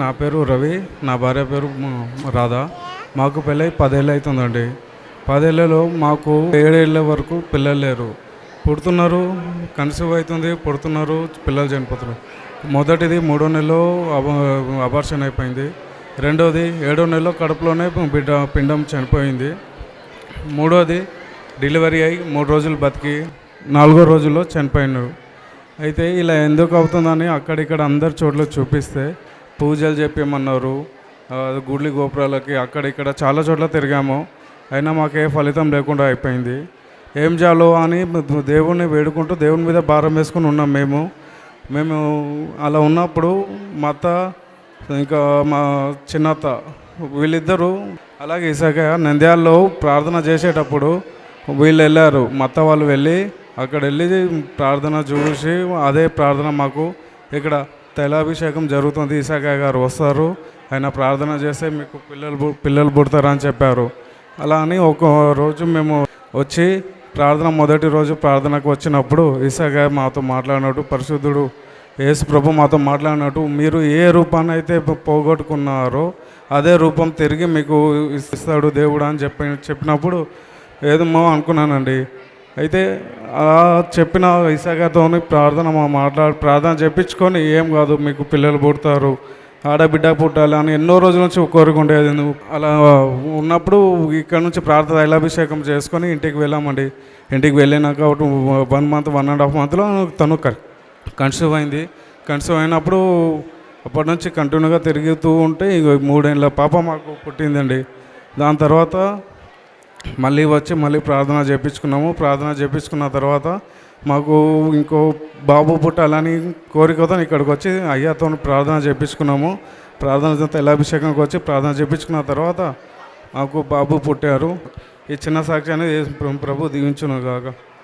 నా పేరు రవి నా భార్య పేరు రాధా. మాకు పెళ్ళై పదేళ్ళు అవుతుందండి పదేళ్ళలో మాకు ఏడేళ్ళ వరకు పిల్లలు లేరు. పుడుతున్నారు కన్సీవ్ అవుతుంది పుడుతున్నారు పిల్లలు చనిపోతున్నారు. మొదటిది మూడో నెలలో అబ అబార్షన్ అయిపోయింది. రెండోది ఏడో నెలలో కడుపులోనే బిడ్డ పిండం చనిపోయింది. మూడోది డెలివరీ అయ్యి మూడు రోజులు బతికి నాలుగో రోజుల్లో చనిపోయినారు. అయితే ఇలా ఎందుకు అవుతుందని అక్కడిక్కడ అందరి చోట్ల చూపిస్తే పూజలు చెప్పమన్నారు. గుడి గోపురాలకి అక్కడ ఇక్కడ చాలా చోట్ల తిరిగాము. అయినా మాకే ఫలితం లేకుండా అయిపోయింది. ఏం చేయాలో అని దేవుణ్ణి వేడుకుంటూ దేవుని మీద భారం వేసుకుని ఉన్నాం మేము. మేము అలా ఉన్నప్పుడు మా అత్త ఇంకా మా చిన్నత్త వీళ్ళిద్దరూ అలాగే ఇసాక నంద్యాలలో ప్రార్థన చేసేటప్పుడు వీళ్ళు వెళ్ళారు. మా అత్త వాళ్ళు వెళ్ళి అక్కడ వెళ్ళి ప్రార్థన చూసి అదే ప్రార్థన మాకు ఇక్కడ తైలాభిషేకం జరుగుతుంది. ఈశాఖ గారు వస్తారు. ఆయన ప్రార్థన చేస్తే మీకు పిల్లలు పిల్లలు పుడతారని చెప్పారు. అలా అని ఒక రోజు మేము వచ్చి ప్రార్థన మొదటి రోజు ప్రార్థనకు వచ్చినప్పుడు ఇసాక మాతో మాట్లాడినట్టు పరిశుద్ధుడు యేసు ప్రభు మాతో మాట్లాడినట్టు మీరు ఏ రూపాన్ని అయితే పోగొట్టుకున్నారో అదే రూపం తిరిగి మీకు ఇస్తాడు దేవుడు అని చెప్పి చెప్పినప్పుడు ఏదేమో అనుకున్నానండి. అయితే అలా చెప్పిన ఇసాగతో ప్రార్థన మా మాట్లాడి ప్రార్థన చెప్పించుకొని ఏం కాదు మీకు పిల్లలు పుడతారు ఆడబిడ్డ పుట్టాలి అని ఎన్నో రోజుల నుంచి కోరుకుండేది ఉండేది అలా ఉన్నప్పుడు ఇక్కడ నుంచి ప్రార్థన తైలాభిషేకం చేసుకొని ఇంటికి వెళ్ళామండి. ఇంటికి వెళ్ళినాక ఒక one month one and half మంత్లో తను కన్సీవ్ అయింది. కన్సీవ్ అయినప్పుడు అప్పటి నుంచి కంటిన్యూగా తిరుగుతూ ఉంటే ఇక మూడేళ్ళ పాప మాకు పుట్టిందండి. దాని తర్వాత మళ్ళీ వచ్చి మళ్ళీ ప్రార్థన చేయించుకున్నాము ప్రార్థన చేయించుకున్న తర్వాత మాకు ఇంకో బాబు పుట్టాలని కోరికతో ఇక్కడికి వచ్చి అయ్యాతో ప్రార్థన చేయించుకున్నాము ప్రార్థన తైలాభిషేకంకి వచ్చి ప్రార్థన చేయించుకున్న తర్వాత మాకు బాబు పుట్టారు. ఈ చిన్న సాక్ష్యాన్ని అనేది ప్రభు దీవించును కాక